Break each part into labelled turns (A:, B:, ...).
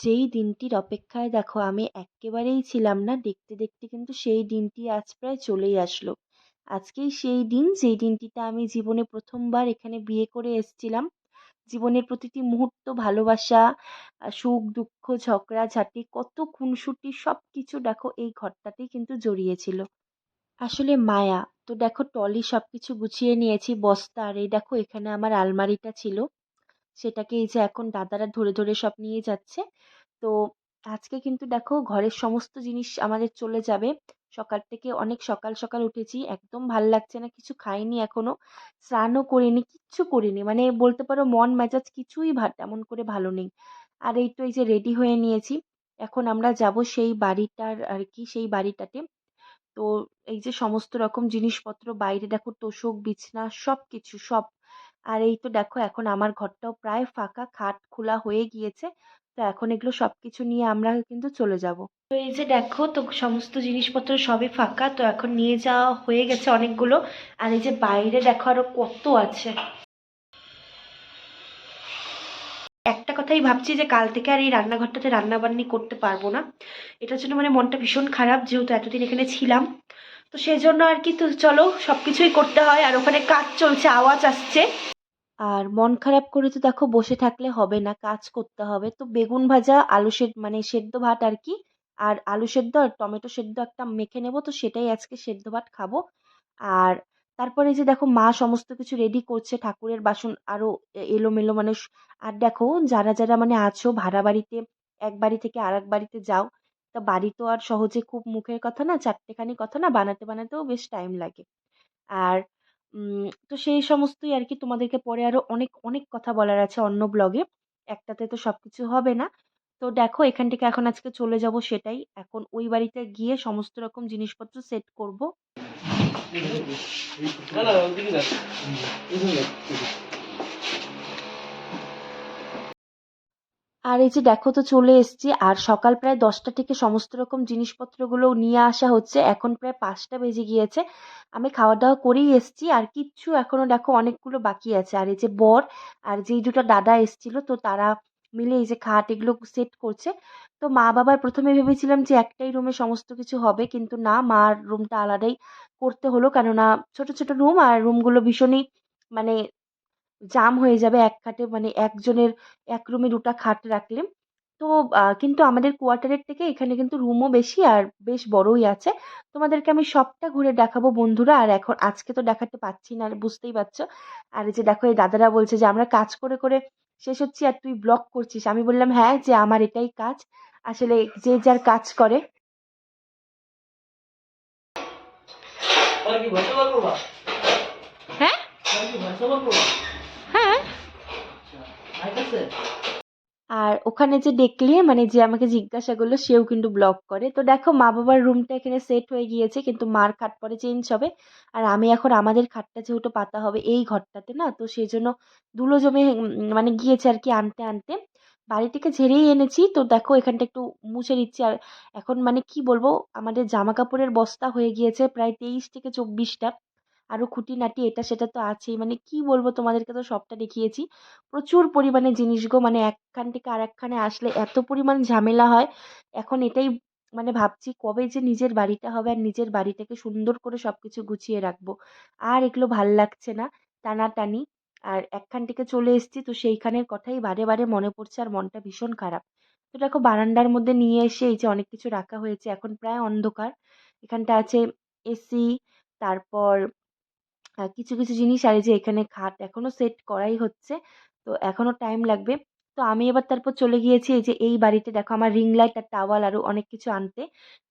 A: যেই দিনটির অপেক্ষায় দেখো, আমি এক্কেবারেই ছিলাম না। দেখতে দেখতে কিন্তু সেই দিনটি আজ প্রায় চলেই আসলো। আজকেই সেই দিন, যেই দিনটিতে আমি জীবনে প্রথমবার এখানে বিয়ে করে এসেছিলাম। জীবনের প্রতিটি মুহূর্ত, ভালোবাসা সুখ, দুঃখ ঝগড়াঝাটি কত খুনসুটি সব কিছু দেখো এই ঘরটাতেই কিন্তু জড়িয়েছিল। আসলে মায়া, তো দেখো টলি সব কিছু গুছিয়ে নিয়েছি, বস্তা, আর এই দেখো এখানে আমার আলমারিটা ছিল। সেটাকে এই যে এখন দাদারা ধরে ধরে সব নিয়ে যাচ্ছে। তো আজকে কিন্তু দেখো ঘরের সমস্ত জিনিস আমাদের চলে যাবে। সকাল থেকে অনেক সকাল সকাল উঠেছি। একদম ভালো লাগছে না, কিছু খাইনি এখনও। স্নানও করিনি, কিচ্ছু করিনি। মানে বলতে পারো মন, মেজাজ কিছুই তেমন করে ভালো নেই। আর এই তো এই যে রেডি হয়ে নিয়েছি। এখন আমরা যাব সেই বাড়িটার আর কি সেই বাড়িটাতে। তো এই যে সমস্ত রকম জিনিসপত্র, বাইরে দেখো তোশক বিছনা সব কিছু সব। আর এই তো দেখো এখন আমার ঘরটাও প্রায় ফাঁকা, খাট খোলা হয়ে গিয়েছে। তো এখন এগুলো সব কিছু নিয়ে আমরা কিন্তু চলে যাব। তো এই যে দেখো তো সমস্ত জিনিসপত্র সবই ফাঁকা, তো এখন নিয়ে যাওয়া হয়ে গেছে অনেকগুলো। আর এই যে বাইরে দেখো আরও কত আছে। একটা কথাই ভাবছি যে কাল থেকে আর এই রান্নাঘরটাতে রান্নাবান্নি করতে পারব না। এটার জন্য মানে মনটা ভীষণ খারাপ যেহেতু এতদিন এখানে ছিলাম। তো সেজন্য আর কি তো চলো সব কিছুই করতে হয়। আর ওখানে কাজ চলছে, আওয়াজ আসছে। আর মন খারাপ করে তো দেখো বসে থাকলে হবে না, কাজ করতে হবে। তো বেগুন ভাজা, আলু সেদ্ধ মানে সেদ্ধ ভাত আর কি, আর আলু সেদ্ধ আর টমেটো সেদ্ধ একটা মেখে নেব, তো সেটাই আজকে সেদ্ধ ভাত খাব। আর তারপরে যে দেখো মা সমস্ত কিছু রেডি করছে, ঠাকুরের বাসন আরও এলোমেলো মানে আর দেখো যারা যারা মানে আছো ভাড়া বাড়িতে, এক বাড়ি থেকে আর এক বাড়িতে যাও, তা বাড়ি তো আর সহজে খুব মুখের কথা না, চারটেখানি কথা না, বানাতে, বানাতেও বেশ টাইম লাগে। আর তো সেই সমস্তই আর কি তোমাদেরকে পরে আরও অনেক অনেক কথা বলার আছে অন্য ব্লগে একটাতে তো সব কিছু হবে না তো দেখো এখান থেকে এখন আজকে চলে যাব সেটাই এখন ওই বাড়িতে গিয়ে সমস্ত রকম জিনিসপত্র সেট করব আর এই যে দেখো তো চলে এসেছি, আর সকাল প্রায় দশটা থেকে সমস্ত রকম জিনিসপত্রগুলো নিয়ে আসা হচ্ছে। এখন প্রায় পাঁচটা বেজে গিয়েছে। আমি খাওয়া দাওয়া করেই এসেছি, আর কিচ্ছু এখনও দেখো অনেকগুলো বাকি আছে। আর এই যে বর আর যেই দুটো দাদা এসেছিল, তো তারা মিলে এই যে খাট এগুলো সেট করছে। তো মা বাবার প্রথমে ভেবেছিলাম যে একটাই রুমে সমস্ত কিছু হবে, কিন্তু না, মার রুমটা আলাদাই করতে হলো। কেননা ছোট ছোট রুম, আর রুমগুলো ভীষণই মানে জাম হয়ে যাবে এক খাটে মানে একজনের এক রুমে দুটা খাট রাখলে। তো কিন্তু আমাদের কোয়ার্টারের থেকে এখানে কিন্তু রুমও বেশি আর বেশ বড়ই আছে। তোমাদেরকে আমি সবটা ঘুরে দেখাবো বন্ধুরা আর এখন আজকে তো দেখাতে পাচ্ছি না আর বুঝতেই পারছ। আর এই যে দেখো এই দাদারা বলছে যে আমরা কাজ করে করে শেষ হচ্ছি আর তুই ব্লগ করছিস। আমি বললাম হ্যাঁ যে আমার এটাই কাজ। আসলে যে যার কাজ করে। হ্যাঁ?
B: আর
A: ওখানে যে দেখলে মানে যে আমাকে জিজ্ঞাসা করল, সেও কিন্তু ব্লগ করে। তো দেখো, মা বাবার রুমটা এখানে সেট হয়ে গিয়েছে, কিন্তু মার খাট পরে চেঞ্জ হবে। আর আমি এখন, আমাদের খাটটা যেহেতু পাতা হবে এই ঘরটাতে না, তো সেই জন্য ধুলো জমে মানে গিয়েছে আর কি আনতে আনতে। বাড়ি থেকে ঝেড়েই এনেছি, তো দেখো, এখানটা একটু মুছে দিচ্ছি আর এখন মানে কি বলব, আমাদের জামা কাপড়ের বস্তা হয়ে গিয়েছে, প্রায় তেইশ থেকে চব্বিশটা। আরও খুঁটিনাটি, এটা সেটা তো আছেই। মানে কি বলব তোমাদেরকে তো সবটা দেখিয়েছি। প্রচুর পরিমাণে জিনিস গো মানে একখান থেকে আরেকখানে আসলে এত পরিমাণ ঝামেলা হয়। এখন এটাই মানে ভাবছি কবে যে নিজের বাড়িটা হবে আর নিজের বাড়িটাকে সুন্দর করে সব কিছু গুছিয়ে রাখব। আর এগুলো ভালো লাগছে না, টানাটানি। আর একখান থেকে চলে এসেছি তো সেইখানের কথাই বারে বারে মনে পড়ছে আর মনটা ভীষণ খারাপ। তো দেখো বারান্দার মধ্যে নিয়ে এসে এই যে অনেক কিছু রাখা হয়েছে, এখন প্রায় অন্ধকার। এখানটা আছে এসি, তারপর কিছু, কিছু জিনিস আর এই যে এখানে খাট এখনও সেট করাই হচ্ছে। তো এখনও টাইম লাগবে। তো আমি এবার তারপর চলে গিয়েছি এই যে এই বাড়িতে দেখো আমার রিং লাইট আর টাওয়াল আরও অনেক কিছু আনতে।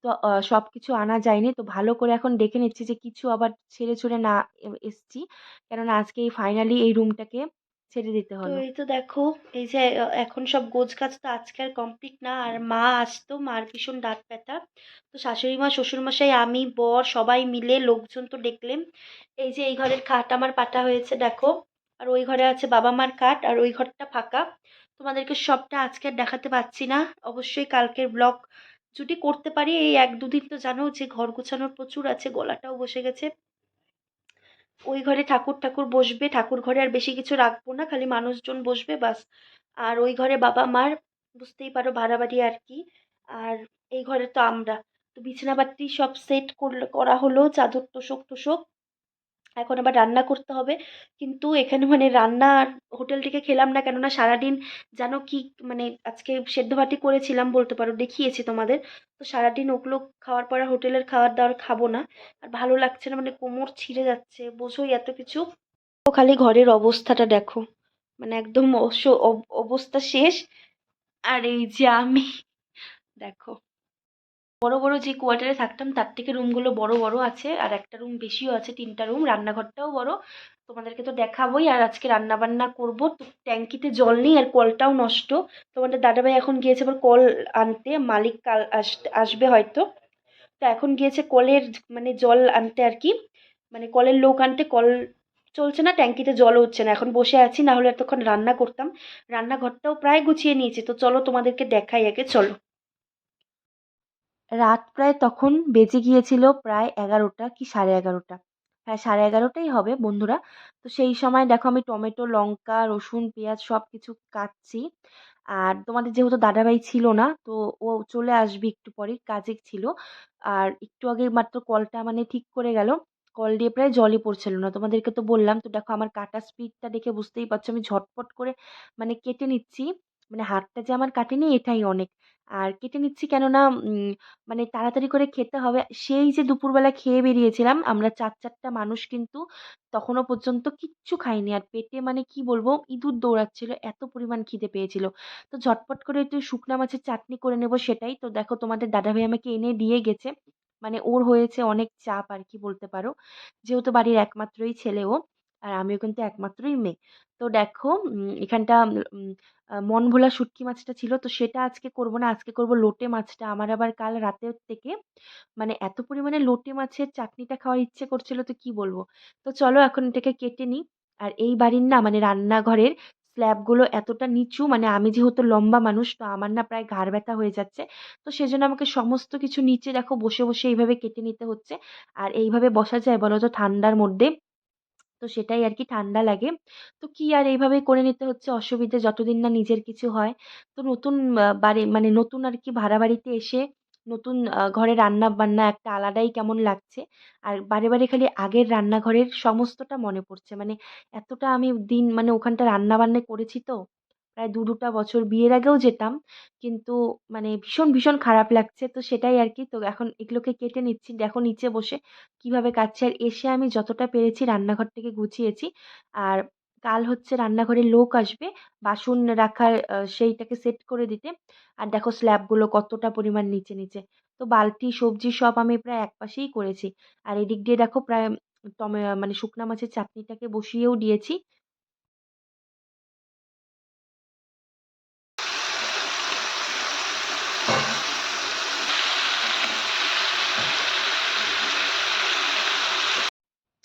A: তো সব কিছু আনা যায়নি। তো ভালো করে এখন দেখে নিচ্ছি যে কিছু আবার ছেড়ে-ছুড়ে না এ এসছি। কেননা আজকে এই ফাইনালি এই রুমটাকে ছেড়ে দিতে হলো। তো এই তো দেখো এই যে এখন সব গোছগাছ তো আজকে আর কমপ্লিট না। আর মা আসতো, মার ভীষণ দাঁত ব্যথা। তো শাশুড়ি মা, শ্বশুরমশাই, আমি, বর সবাই মিলে লোকজন তো দেখলেন। এই যে এই ঘরের খাট আমার পাতা হয়েছে দেখো আর ওই ঘরে আছে বাবা মার খাট আর ওই ঘরটা ফাঁকা তোমাদেরকে সবটা আজকে আর দেখাতে পাচ্ছি না অবশ্যই কালকের ব্লগ যদি করতে পারি এই এক দুদিন তো জানো যে ঘর গোছানোর প্রচুর আছে গলাটাও বসে গেছে ওই ঘরে ঠাকুর ঠাকুর বসবে, ঠাকুর ঘরে আর বেশি কিছু রাখব না, খালি মানুষজন বসবে বাস। আর ওই ঘরে বাবা মার, বুঝতেই পারো ভাড়া বাড়ি আর কি। আর এই ঘরে তো আমরা। তো বিছানাপাতি সব সেট করলে, করা হলো, চাদর তোষক টোষক এখন আবার রান্না করতে হবে। কিন্তু এখানে মানে রান্না হোটেল থেকে খেলাম না কেননা সারাদিন জানো কি মানে আজকে সেদ্ধ ভাতি করেছিলাম বলতে পারো, দেখিয়েছি তোমাদের। তো সারাদিন ওগুলো খাওয়ার পর হোটেলের খাবার দাবার খাব না। আর ভালো লাগছে না মানে কোমর ছিঁড়ে যাচ্ছে, বোঝোই এত কিছু। খালি ঘরের অবস্থাটা দেখো মানে একদম অবস্থা শেষ। আর এই যে আমি, দেখো। বড় বড় যে কোয়ার্টারে থাকতাম, তার থেকে রুমগুলো বড় বড় আছে। আর একটা রুম বেশিও আছে, তিনটা রুম রান্নাঘরটাও বড়। তোমাদেরকে তো দেখাবোই, আর আজকে রান্না বান্না করব। তো ট্যাঙ্কিতে জল নেই, আর কলটাও নষ্ট। তোমাদের দাদাভাই এখন গিয়েছে আবার কল আনতে, মালিক কাল আস- আসবে হয়তো। তো এখন গিয়েছে কলের মানে জল আনতে আর কি। মানে কলের লোক আনতে, কল চলছে না, ট্যাঙ্কিতে জল হচ্ছে না। এখন বসে আছি না হলে এতক্ষণ রান্না করতাম। রান্নাঘরটাও প্রায় গুছিয়ে নিয়েছি। তো চলো তোমাদেরকে দেখাই আগে, চলো। রাত প্রায় তখন বেজে গিয়েছিল প্রায় এগারোটা কি সাড়ে এগারোটা। হ্যাঁ সাড়ে এগারোটাই হবে বন্ধুরা। তো সেই সময় দেখো আমি টমেটো, লঙ্কা, রসুন, পেঁয়াজ সব কিছু কাটছি। আর তোমাদের যেহেতু দাদাভাই ছিল না, তো ও চলে আসবে একটু পরে, কাজে ছিল। আর একটু আগে মাত্র কলটা মানে ঠিক করে গেল। কল দিয়ে প্রায় জলই পড়ছিল না। তোমাদেরকে তো বললাম, তো দেখো আমার কাটা স্পিডটা দেখে বুঝতেই পারছ, আমি ঝটপট করে মানে কেটে নিচ্ছি। মানে হাতটা যে আমার কাটেনি, এটাই অনেক। আর কেটে নিচ্ছি কেননা মানে তাড়াতাড়ি করে খেতে হবে। সেই যে দুপুরবেলা খেয়ে বেরিয়েছিলাম, আমরা চার চারটা মানুষ কিন্তু তখনও পর্যন্ত কিচ্ছু খাইনি। আর পেটে মানে কি বলব, ইঁদুর দৌড়াচ্ছিল, এত পরিমাণ খিদে পেয়েছিল। তো ঝটপট করে একটু শুকনা মাছের চাটনি করে নেব সেটাই। তো দেখো তোমাদের দাদাভাই আমাকে এনে দিয়ে গেছে। মানে ওর হয়েছে অনেক চাপ আর কি বলতে পারো। যেহেতু বাড়ির একমাত্রই ছেলে ও। আর আমিও কিন্তু একমাত্রই মেয়ে। তো দেখো এখানটা মন ভোলা শুটকি মাছটা ছিল, তো সেটা আজকে করব না, আজকে করব লোটে মাছটা। আমার আবার কাল রাতের থেকে মানে এত পরিমাণে লোটে মাছের চাটনিটা খাওয়ার ইচ্ছে করছিল, তো কি বলব? তো চলো এখন এটাকে কেটে নিই। আর এই বাড়ির না মানে রান্নাঘরের স্ল্যাবগুলো এতটা নিচু মানে আমি যেহেতু লম্বা মানুষ, তো আমার না প্রায় ঘাড় ব্যথা হয়ে যাচ্ছে। তো সেজন্য আমাকে সমস্ত কিছু নিচে দেখো, বসে বসে এইভাবে কেটে নিতে হচ্ছে। আর এইভাবে বসা যায় বলো তো ঠান্ডার মধ্যে। তো সেটাই আর কি ঠান্ডা লাগে। তো কি আর এইভাবে করে নিতে হচ্ছে? অসুবিধে যতদিন না নিজের কিছু হয়। তো নতুন বাড়ি মানে নতুন আর কি ভাড়া বাড়িতে এসে নতুন ঘরে রান্না বান্না একটা আলাদাই কেমন লাগছে? আর বারে বারে খালি আগের রান্নাঘরের সমস্তটা মনে পড়ছে। মানে এতটা আমি দিন মানে ওখানটা রান্না বান্না করেছি তো। প্রায় দু দুটা বছর বিয়ের আগেও যেতাম। কিন্তু মানে ভীষণ ভীষণ খারাপ লাগছে। তো সেটাই আর কি তো এখন এগুলোকে কেটে নিচ্ছি। দেখো নিচে বসে কীভাবে কাটছি। আর এসে আমি যতটা পেরেছি রান্নাঘর থেকে গুছিয়েছি। আর কাল হচ্ছে রান্নাঘরে লোক আসবে। বাসন রাখার সেইটাকে সেট করে দিতে। আর দেখো স্ল্যাবগুলো কতটা পরিমাণ নিচে নিচে। তো বালতি, সবজি সব আমি প্রায় এক পাশেই করেছি। আর এদিক দিয়ে দেখো প্রায় টমে মানে শুকনা মাছের চাটনিটাকে বসিয়েও দিয়েছি।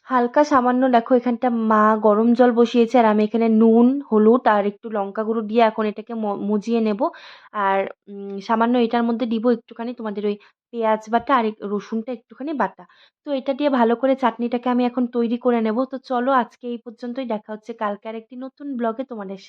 A: হালকা সামান্য, দেখো এখানটা মা গরম জল বসিয়েছে, আর আমি এখানে নুন, হলুদ আর একটু লঙ্কা গুঁড়ো দিয়ে এখন এটাকে মুজিয়ে নেব। আর সামান্য এটার মধ্যে দিব একটুখানি তোমাদের ওই পেঁয়াজ বাটা আর রসুনটা একটুখানি বাটা। তো এটা দিয়ে ভালো করে চাটনিটাকে আমি এখন তৈরি করে নেব। তো চলো আজকে এই পর্যন্তই, দেখা হচ্ছে কালকে আর একটি নতুন ব্লগে তোমাদের সাথে।